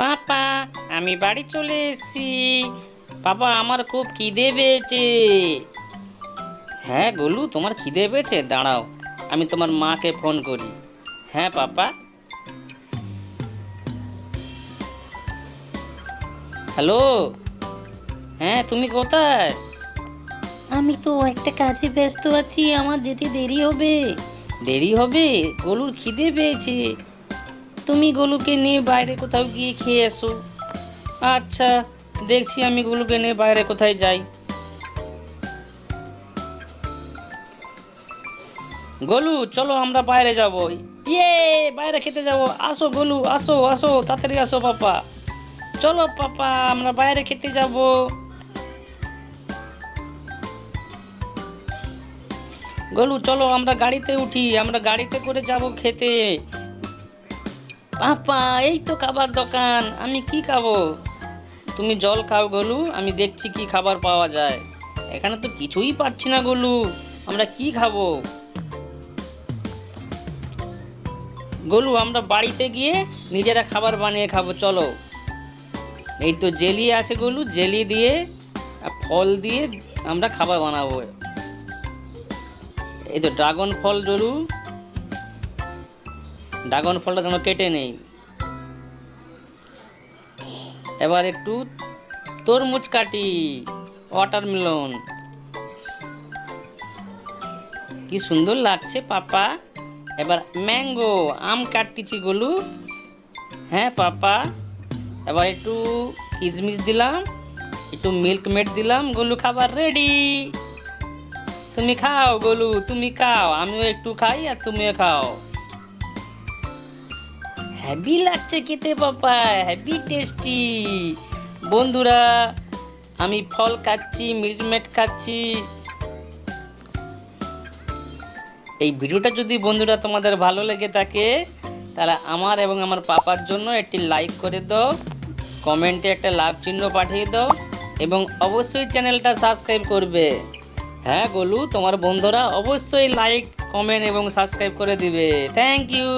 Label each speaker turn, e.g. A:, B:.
A: পাপা আমি বাড়ি চলে এসেছি। বাবা আমার খুব খিদে পেয়েছে। হ্যাঁ গোলু তোমার খিদে পেয়েছে? দাঁড়াও আমি তোমার মাকে ফোন করি। হ্যাঁ পাপা। হ্যালো হ্যাঁ তুমি কোথায়? আমি তো একটা কাজে ব্যস্ত আছি আমার যেতে দেরি হবে। দেরি হবে? গলুর খিদে পেয়েছে। তুমি গলুকে নিয়ে বাইরে কোথাও গিয়ে খেয়ে এসো। আচ্ছা দেখছি আমি গলুকে নিয়ে বাইরে কোথায় যাই। গলু, চলো আমরা বাইরে যাব। ইয়ে বাইরে খেতে যাব। আসো গলু, আসো আসো, তাড়াতাড়ি আসো পাপা। চলো পাপা, আমরা বাইরে খেতে যাব। গলু, চলো আমরা গাড়িতে উঠি, আমরা গাড়িতে করে যাব খেতে। পাপা এই তো খাবার দোকান, আমি কি খাব? তুমি জল খাও গলু, আমি দেখছি কি খাবার পাওয়া যায়। এখানে তো কিছুই পাচ্ছি না গলু, আমরা কি খাব? গলু, আমরা বাড়িতে গিয়ে নিজেরা খাবার বানিয়ে খাব, চলো। এই তো জেলি আছে গলু, জেলি দিয়ে ফল দিয়ে আমরা খাবার বানাবো। এই তো ড্রাগন ফল জরু ড্রাগন ফলটা যেন কেটে নেই। এবার একটু তরমুজ কাটি ওয়াটারমেলন কি সুন্দর লাগছে পাপা। এবার ম্যাঙ্গো আম কাটতেছি গলু। হ্যাঁ পাপা। এবার একটু কিশমিশ দিলাম, একটু মিল্ক মেড দিলাম, গলু খাবার রেডি তুমি খাও গলু, তুমি খাও, আমিও একটু খাই আর তুমিও খাও। হ্যাভি লাগছে খেতে, পাপা। হ্যাভি টেস্টি বন্ধুরা, আমি ফল খাচ্ছি মিল্কমেট খাচ্ছি। এই ভিডিওটা যদি বন্ধুরা তোমাদের ভালো লেগে থাকে, তাহলে আমার এবং আমার পাপার জন্য একটি লাইক করে দাও কমেন্টে একটা লাভ চিহ্ন পাঠিয়ে দাও, এবং অবশ্যই চ্যানেলটা সাবস্ক্রাইব করবে। হ্যাঁ গোলু, তোমার বন্ধুরা অবশ্যই লাইক কমেন্ট এবং সাবস্ক্রাইব করে দিবে। Thank you